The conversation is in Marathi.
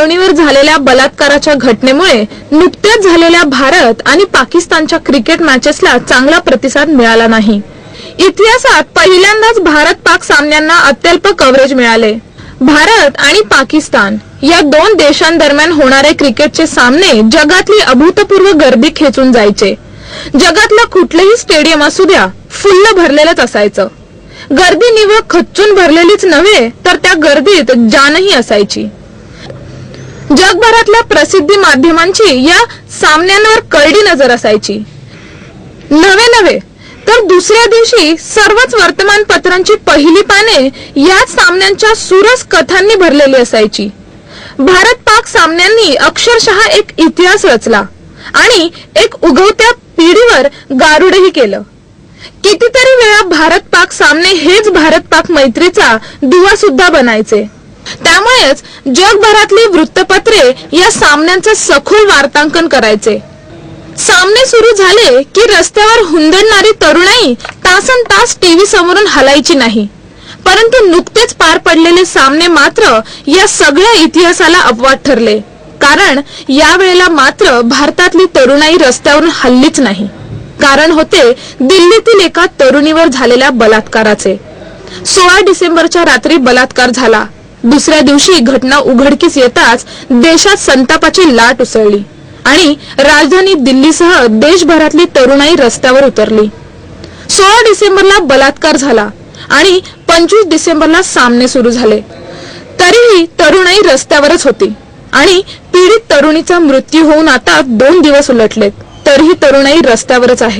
तरुणीवर झालेल्या बलात्काराच्या घटनेमुळे नुकत्याच झालेल्या भारत आणि पाकिस्तानच्या क्रिकेट मॅचेसला चांगला प्रतिसाद मिळाला नाही. इतिहासात पहिल्यांदाच भारत पाक सामन्यांना अत्यल्प कव्हरेज मिळाले. भारत आणि पाकिस्तान या दोन देशांदरम्यान होणारे क्रिकेटचे सामने जगातली अभूतपूर्व गर्दी खेचून जायचे. जगातलं कुठलंही स्टेडियम असू द्या फुल्ल भरलेलंच असायचं. गर्दी निवळ खच्चून भरलेलीच नव्हे तर त्या गर्दीत जानही असायची. जगभरातल्या प्रसिद्धी माध्यमांची या सामन्यांवर करडी नजर असायची. नवे नवे तर दुसऱ्या दिवशी सर्वच वर्तमानपत्रांची पहिली पाने याच सामन्यांच्या सुरस कथांनी भरलेली असायची. भारत पाक सामन्यांनी अक्षरशः एक इतिहास रचला आणि एक उगवत्या पिढीवर गारुडही केलं. कितीतरी वेळा भारत पाक सामने हेच भारत पाक मैत्रीचा दुवा सुद्धा बनायचे. त्यामुळेच जगभरातली वृत्तपत्रे या सामन्यांचं सखोल वार्तांकन करायचे. सामने सुरू झाले की रस्त्यावर हुंदडणारी तरुणाई तासन तास टीव्ही समोरून हलायची नाही. परंतु नुकतेच पार पडलेले सामने मात्र या सगळ्या इतिहासाला अपवाद ठरले. कारण यावेळेला मात्र भारतातली तरुणाई रस्त्यावरून हल्लीच नाही. कारण होते दिल्लीतील एका तरुणीवर झालेल्या बलात्काराचे. सोळा डिसेंबरच्या रात्री बलात्कार झाला. दुसऱ्या दिवशी घटना उघडकीस येताच देशात संतापाची लाट उसळली आणि राजधानी दिल्लीसह देशभरातली तरुणाई रस्त्यावर उतरली. सोळा डिसेंबरला बलात्कार झाला आणि पंचवीस डिसेंबरला सामने सुरू झाले. तरीही तरुणाई रस्त्यावरच होती आणि पीडित तरुणीचा मृत्यू होऊन आता दोन दिवस उलटलेत. तरीही तरुणाई रस्त्यावरच आहे.